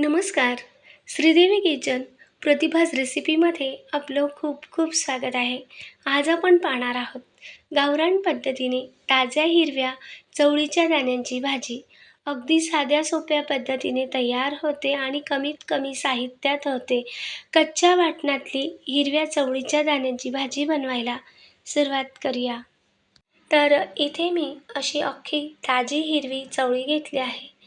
नमस्कार. श्रीदेवी किचन प्रतिभाज रेसिपीमध्ये आपलं खूप खूप स्वागत आहे. आज आपण पाहणार आहोत गावरान पद्धतीने ताज्या हिरव्या चवळीच्या दाण्यांची भाजी. अगदी साध्या सोप्या पद्धतीने तयार होते आणि कमीत कमी साहित्यात होते. कच्च्या वाटणातली हिरव्या चवळीच्या दाण्यांची भाजी बनवायला सुरुवात करूया. तर इथे मी अशी अख्खी ताजी हिरवी चवळी घेतली आहे.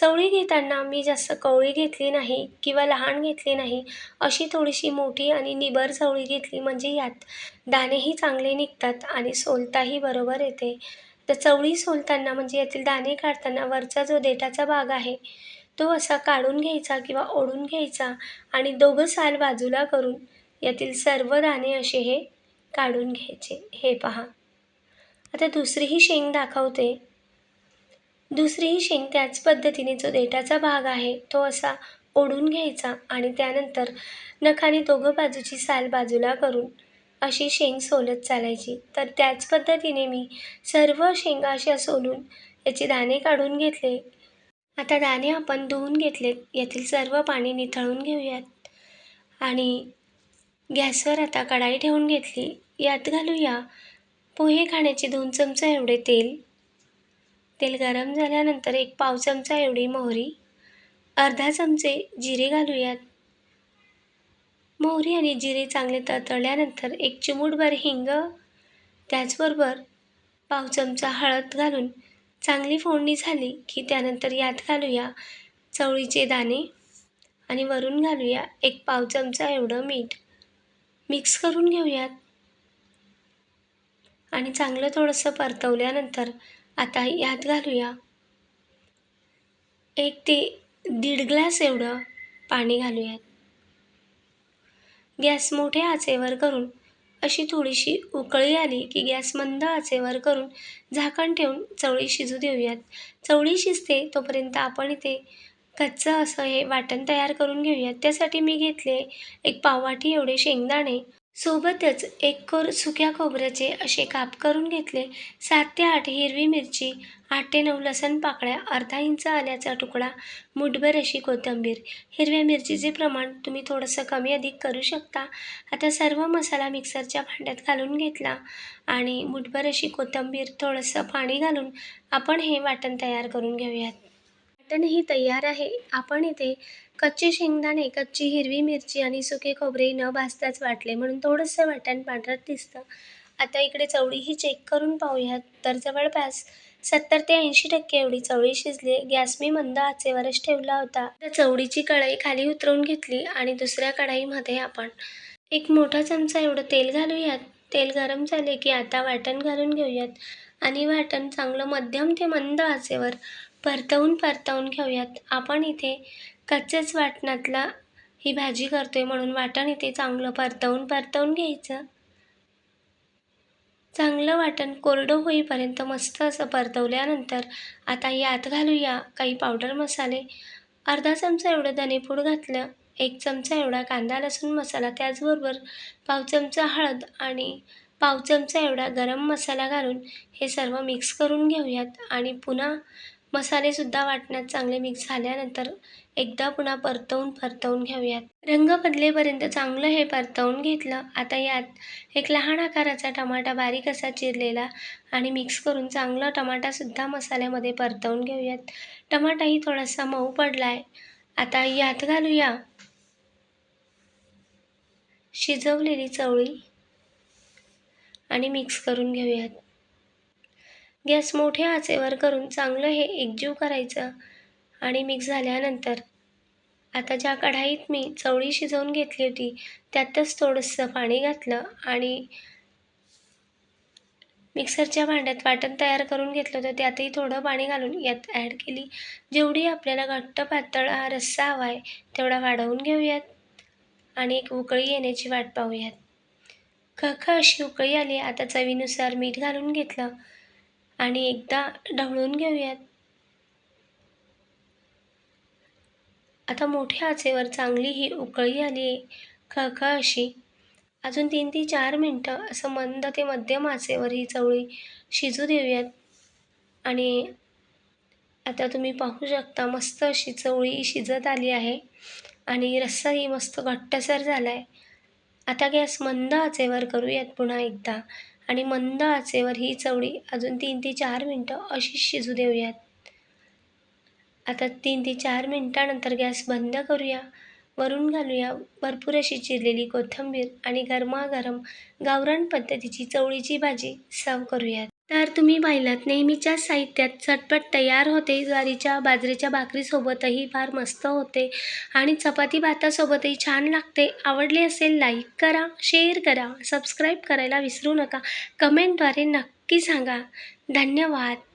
चवळी घेताना मी जास्त कवळी घेतली नाही किंवा लहान घेतली नाही अशी थोडीशी मोठी आणि निबर चवळी घेतली म्हणजे यात दाणेही चांगले निघतात आणि सोलताही बरोबर येते. तर चवळी सोलताना म्हणजे यातील दाणे काढताना वरचा जो देठाचा भाग आहे तो असा काढून घ्यायचा किंवा ओढून घ्यायचा आणि दोघं साल बाजूला करून यातील सर्व दाणे असे हे काढून घ्यायचे. हे पहा. आता दुसरीही शेंग दाखवते. दुसरीही शेंग त्याच पद्धतीने जो देठाचा भाग आहे तो असा ओढून घ्यायचा आणि त्यानंतर नखाने दोघं बाजूची साल बाजूला करून अशी शेंग सोलत चालायची. तर त्याच पद्धतीने मी सर्व शेंगा अशा सोलून याचे दाणे काढून घेतले. आता दाणे आपण धुवून घेतलेत. यातील सर्व पाणी निथळून घेऊयात. आणि गॅसवर आता कढाई ठेवून घेतली. यात घालूया. पोहे खाण्याचे दोन चमचे एवढे तेल. तेल गरम झाल्यानंतर एक पाव चमचा एवढी मोहरी अर्धा चमचे जिरे घालूयात. मोहरी आणि जिरे चांगले तळतळल्यानंतर एक चिमूटभर हिंग त्याचबरोबर पाव चमचा हळद घालून चांगली फोडणी झाली की त्यानंतर यात घालूया चवळीचे दाणे आणि वरून घालूया एक पाव चमचा एवढं मीठ. मिक्स करून घेऊयात. आणि चांगलं थोडंसं परतवल्यानंतर आता यात घालूया. एक ते दीड ग्लास एवढं पाणी घालूयात. गॅस मोठ्या आचेवर करून अशी थोडीशी उकळी आली की गॅस मंद आचेवर करून झाकण ठेवून चवळी शिजू देऊयात. चवळी शिजते तोपर्यंत आपण इथे कच्चं असं हे वाटण तयार करून घेऊयात. त्यासाठी मी घेतले एक पाववाटी एवढे शेंगदाणे सोबतच एक कोर सुक्या खोबऱ्याचे असे काप करून घेतले. सात ते आठ हिरवी मिरची आठ ते नऊ लसण पाकळ्या अर्धा इंच आल्याचा तुकडा मुठभर अशी कोथिंबीर. हिरव्या मिरचीचे प्रमाण तुम्ही थोडंसं कमी अधिक करू शकता. आता सर्व मसाला मिक्सरच्या भांड्यात घालून घेतला आणि मुठभर अशी कोथिंबीर थोडंसं पाणी घालून आपण हे वाटण तयार करून घेऊयात. वाटणही तयार आहे. आपण इथे कच्चे शेंगदाणे कच्ची हिरवी मिरची आणि सुके खोबरे न भाजताच वाटले म्हणून थोडंसं वाटण पांढरट दिसतं. आता इकडे चवळीही चेक करून पाहूयात. तर जवळपास सत्तर ते ऐंशी टक्के एवढी चवळी शिजली. गॅस मी मंद आचेवरच ठेवला होता. तर चवळीची कढई खाली उतरवून घेतली आणि दुसऱ्या कढईमध्ये आपण एक मोठा चमचा एवढं तेल घालूयात. तेल गरम झाले की आता वाटण घालून घेऊयात. आणि वाटण चांगलं मध्यम ते मंद आचेवर परतवून परतवून घेऊयात. आपण इथे कच्च्याच वाटणातला ही भाजी करतोय म्हणून वाटण इथे चांगलं परतवून परतवून घ्यायचं. चांगलं वाटण कोरडं होईपर्यंत मस्त असं परतवल्यानंतर आता यात घालूया काही पावडर मसाले. अर्धा चमचा एवढं धनेपूड घातलं एक चमचा एवढा कांदा लसूण मसाला त्याचबरोबर पाव चमचा हळद आणि पाव चमचा एवढा गरम मसाला घालून हे सर्व मिक्स करून घेऊयात आणि पुन्हा मसालेसुद्धा वाटण्यात चांगले मिक्स झाल्यानंतर एकदा पुन्हा परतवून परतवून घेऊयात. रंग बदलेपर्यंत चांगलं हे परतवून घेतलं. आता यात एक लहान आकाराचा टमाटा बारीक असा चिरलेला आणि मिक्स करून चांगलं टमाटासुद्धा मसाल्यामध्ये परतवून घेऊयात. टमाटाही थोडासा मऊ पडला आहे आता यात घालूया शिजवलेली चवळी आणि मिक्स करून घेऊयात. गॅस मोठ्या आचेवर करून चांगलं हे एकजीव करायचं आणि मिक्स झाल्यानंतर आता ज्या कढाईत मी चवळी शिजवून घेतली होती त्यातच थोडंसं पाणी घातलं आणि मिक्सरच्या भांड्यात वाटण तयार करून घेतलं होतं. त्यातही थोडं पाणी घालून यात ॲड केली. जेवढी आपल्याला घट्ट पातळ हा रस्सा हवा आहे तेवढा वाढवून घेऊयात आणि एक उकळी येण्याची वाट पाहूयात. खख अशी उकळी आली. आता चवीनुसार मीठ घालून घेतलं. आणि एकदा ढवळून घेऊयात. आता मोठ्या आचेवर चांगली ही उकळी आली आहे. खळखळ अशी. अजून तीन ते चार मिनटं असं मंद ते मध्यम आचेवर ही चवळी शिजू देऊयात. आणि आता तुम्ही पाहू शकता मस्त अशी चवळी शिजत आली आहे. आणि रस्साही मस्त घट्टसर झाला आहे आता गॅस मंद आचेवर करूयात पुन्हा एकदा. आणि मंद आचेवर ही चवळी अजून तीन ते चार मिनटं अशीच शिजू देऊयात. आता तीन ते चार मिनटानंतर गॅस बंद करूया वरून घालूया भरपूर अशी चिरलेली कोथिंबीर आणि गरमागरम गावरान पद्धतीची चवळीची भाजी सर्व करूयात. तर तुम्ही पाहिलात नेहमीच्या साहित्यात झटपट तयार होते. ज्वारीच्या बाजरीच्या भाकरीसोबतही फार मस्त होते. आणि चपाती भातासोबतही छान लागते. आवडले असेल लाईक करा शेअर करा सबस्क्राईब करायला विसरू नका. कमेंटद्वारे नक्की सांगा. धन्यवाद.